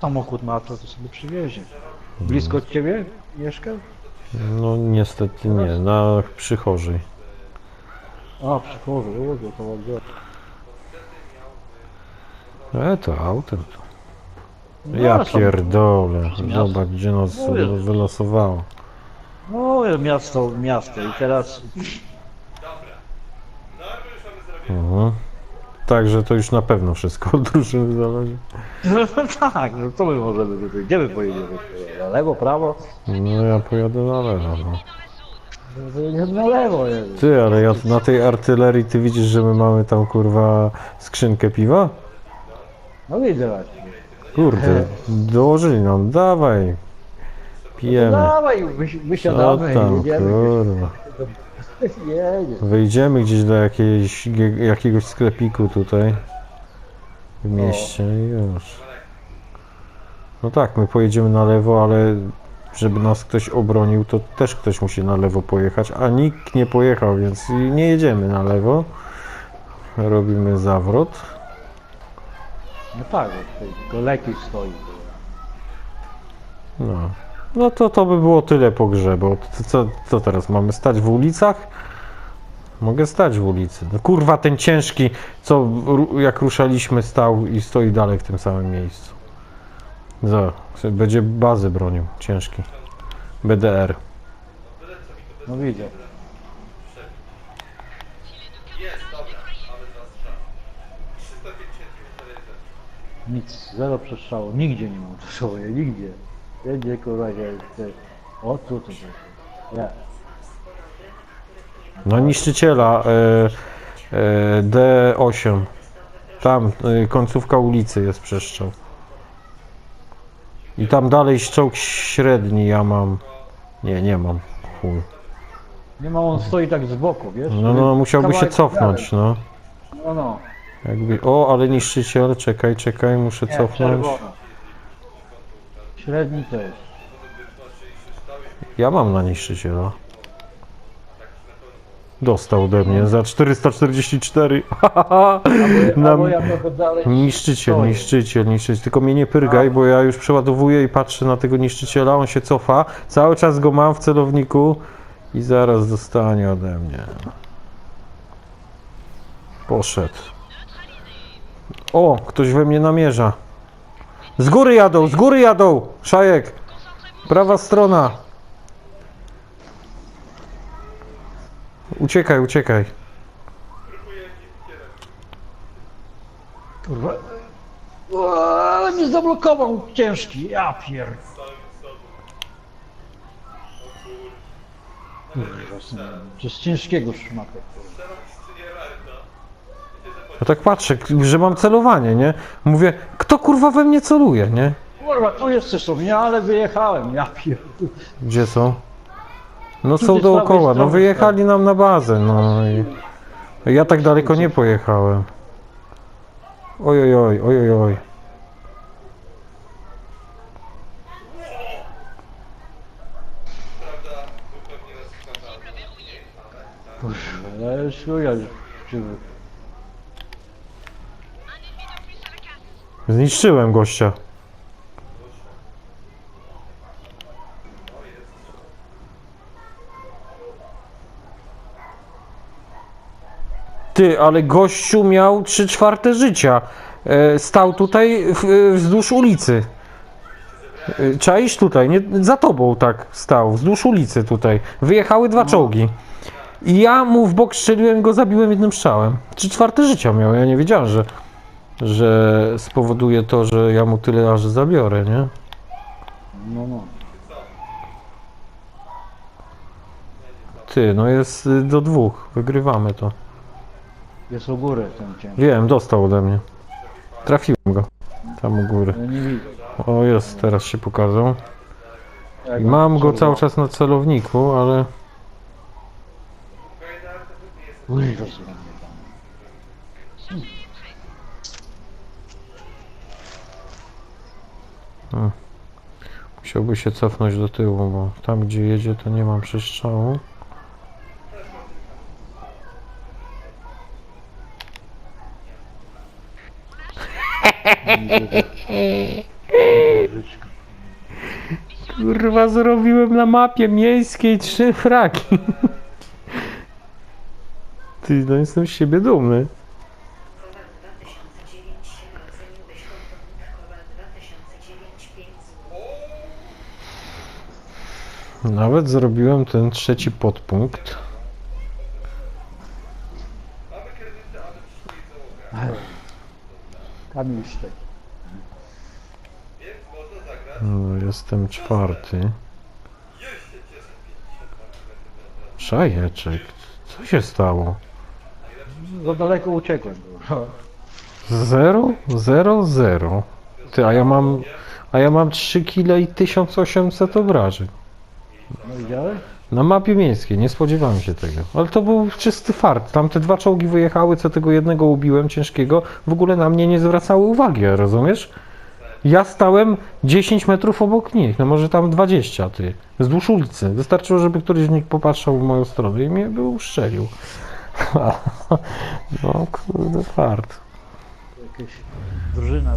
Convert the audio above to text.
Samochód ma to, sobie przywiezie. Blisko od ciebie mieszka? No niestety nie, na przychorzej. A, przychodzę, o, to ładnie. E to autem to. No, Ja pierdolę. Zobacz gdzie nas No, wylosowało. No, miasto, miasto i teraz... Mhm. Także to już na pewno wszystko od drużyny zależy. No tak, no co my możemy tutaj, gdzie my pojedziemy? Na lewo, prawo? No ja pojadę na lewo. No. No na lewo jest. Ty, ale ja na tej artylerii ty widzisz, że my mamy tam kurwa skrzynkę piwa? No widzę właśnie. Kurde, dołożyli nam, dawaj. No Pijemy. dawaj, wysi- Co wysiadamy i tam, jedziemy. kurwa. Jedzie. Wyjdziemy gdzieś do jakiejś, gie- jakiegoś sklepiku tutaj w mieście i już. No tak, my pojedziemy na lewo, ale żeby nas ktoś obronił, to też ktoś musi na lewo pojechać, a nikt nie pojechał, więc i nie jedziemy na lewo. Robimy zawrót. No tak, bo tutaj goleki stoi. No. No to to by było tyle po grze, bo co, co, teraz, mamy stać w ulicach? Mogę stać w ulicy. No kurwa, ten ciężki, co jak ruszaliśmy stał i stoi dalej w tym samym miejscu. Za, będzie bazy bronił, ciężki. BDR. No widzę. Nic, zero przestrzału, nigdzie nie mam przestrzału, ja nigdzie. Jedzie kurwa, ty. O tu, tu, tu. Nie. No niszczyciela e, e, D8. Tam, e, końcówka ulicy jest przestrzał. I tam dalej czołg średni ja mam. Nie, nie mam. Chuj. Nie ma, on stoi tak z boku, wiesz? No, no, musiałby się Kawałek cofnąć, no. dalej. No, no. Jakby, o, ale niszczyciel, czekaj, czekaj, muszę Nie, cofnąć. czerwona. Średni też. Ja mam na niszczyciela. Dostał ode mnie za 444. Albo, Nam- albo ja trochę dalej. Niszczyciel, stoję. niszczyciel, niszczyciel. Tylko mnie nie pyrgaj, bo ja już przeładowuję i patrzę na tego niszczyciela, on się cofa. Cały czas go mam w celowniku i zaraz dostanie ode mnie. Poszedł. O, ktoś we mnie namierza. Z góry jadą, z góry jadą! Szajek! Prawa strona. Uciekaj, uciekaj. Kurwa. O, ale mnie zablokował ciężki, ja pier... Przez ciężkiego szmaka. Ja tak patrzę, że mam celowanie, nie? Mówię, kto kurwa we mnie celuje, nie? Kurwa, tu jeszcze są, ja ale wyjechałem, ja pier... Gdzie są? No Tu są gdzieś z prawej dookoła, no strony, wyjechali nam na bazę, no i... Ja tak daleko nie pojechałem. Oj, oj, oj, oj, oj, oj. Kurwa, ja już chuja już Zniszczyłem gościa. Ty, ale gościu miał 3 czwarte życia. E, stał tutaj e, wzdłuż ulicy. E, Czaisz tutaj, nie, za tobą tak stał, wzdłuż ulicy tutaj. Wyjechały dwa czołgi. I ja mu w bok strzeliłem, go zabiłem jednym strzałem. 3 czwarte życia miał, ja nie wiedziałem, że że spowoduje to, że ja mu tyle aż zabiorę, nie? No, no. Ty, no jest y, do dwóch, wygrywamy to. Jest u góry ten ciężki. Wiem, dostał ode mnie. Trafiłem go. Tam u góry. Ja nie widzę. O, jest, teraz się pokazał. I mam go cały czas na celowniku, ale... Kurwa, Musiałby się cofnąć do tyłu, bo tam gdzie jedzie to nie mam przestrzału. Kurwa, zrobiłem na mapie miejskiej trzy fraki. Ty, no jestem z siebie dumny. Nawet zrobiłem ten trzeci podpunkt. Sztek. No, jestem czwarty. Szajeczek. Co się stało? Za daleko uciekłem. Zero, zero, zero. Ty, a ja mam, a ja mam 3 kg i 1800 obrażeń. No widziałeś? Na mapie miejskiej, nie spodziewałem się tego. Ale to był czysty fart. Tam te dwa czołgi wyjechały, co tego jednego ubiłem ciężkiego, w ogóle na mnie nie zwracały uwagi, rozumiesz? Ja stałem 10 metrów obok nich, no może tam 20, ty. Wzdłuż ulicy. Wystarczyło, żeby któryś z nich popatrzał w moją stronę i mnie by uszczelił. No kurde, fart. Jakaś drużyna